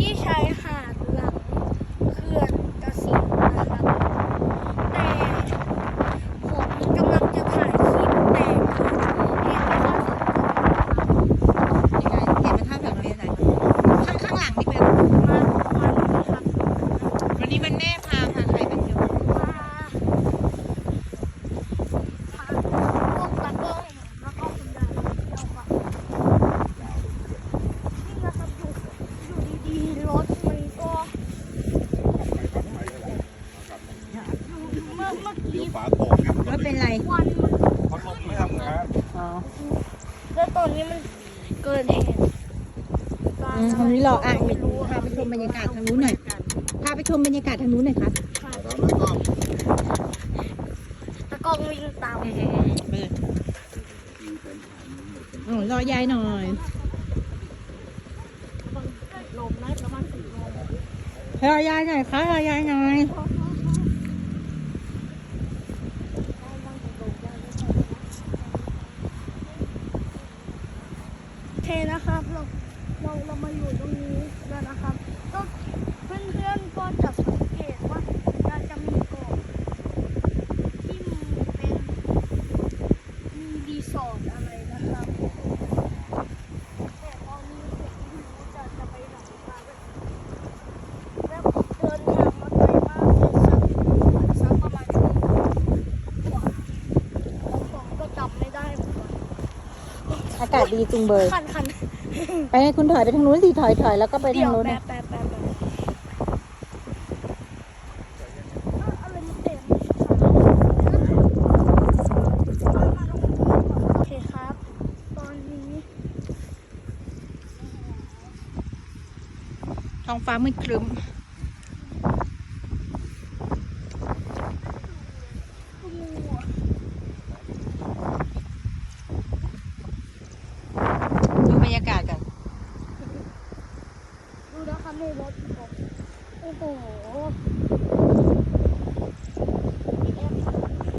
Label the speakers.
Speaker 1: ที่ชายหาดหลังเขื่อนกสินนะครับแต่ผมกำลังจะถ่ายคลิปแต่เห็นว่า
Speaker 2: ยังไงเห็นมันท่าแบบนี้ไหนข้างข้างหลังนี่เป็น
Speaker 1: มาวันนี้ครับ
Speaker 2: วันนี้มันแน่พาพาใครไปเที่ยว
Speaker 1: มาพาพวกตากล้องแล้วก็คุณยายเที่ยวครับนี่นะครับอยู่ อยู่ดีๆรถมันก็เมื่อเมื่อ
Speaker 3: เดี๋ย
Speaker 1: กี้
Speaker 3: วฝาโป่งเนี่ย
Speaker 2: แล้วเป็นไร
Speaker 1: ควันมัน
Speaker 3: พัดลมไม่ทำงาน
Speaker 2: อ๋อ
Speaker 1: แล้วตอนนี้มันเกิดเหตุการ
Speaker 2: อืม
Speaker 1: ณ์
Speaker 2: ทางนี้รออะ
Speaker 1: ไม่รู้
Speaker 2: พาไปชมบรรยากาศทางนู้นหน่อยพาไปชมบรรยากาศทางนู้นหน่อยครับ
Speaker 3: ตามแล้วก็
Speaker 1: ตะกล้องวิ่งตาม
Speaker 2: เปิดอ๋อรอยายหน่อย
Speaker 1: ลมนะประมาณสี่โมง
Speaker 2: รอยายหน่อยคะรอยายหน่อย
Speaker 1: เทนะครับเราเราเรามาอยู่ตรงนี้แล้วนะครับก็เพื่อนๆก็จับสังเกตว่าเราจะมีเกาะที่มีเป็นมีรีสอร์ทอะไรนะครับแต่ตอนนี้ผมไม่รู้จะจะไปไหนมาแล้วเดินทางมาไกลมากเลยสักสักประมาณชั่วโมงกว่าแล้วผมก็จำไม่ได้เหมือนกัน
Speaker 2: อากาศดีจุงเบย
Speaker 1: คันคัน
Speaker 2: ไปให้คุณถอยไปทางนู้นสิถอยถอยแล้วก็ไป
Speaker 1: เดี๋
Speaker 2: ทายง
Speaker 1: ว
Speaker 2: นู้น
Speaker 1: แป๊
Speaker 2: นะ
Speaker 1: บแป๊บแป๊บแป๊บอะอะไรมันเต็มโอเคครับตอนนี้
Speaker 2: ท้องฟ้ามืดครึ้ม
Speaker 1: ก็งูอะ
Speaker 2: ดูบรรยากาศกัน
Speaker 1: ดูนะคะ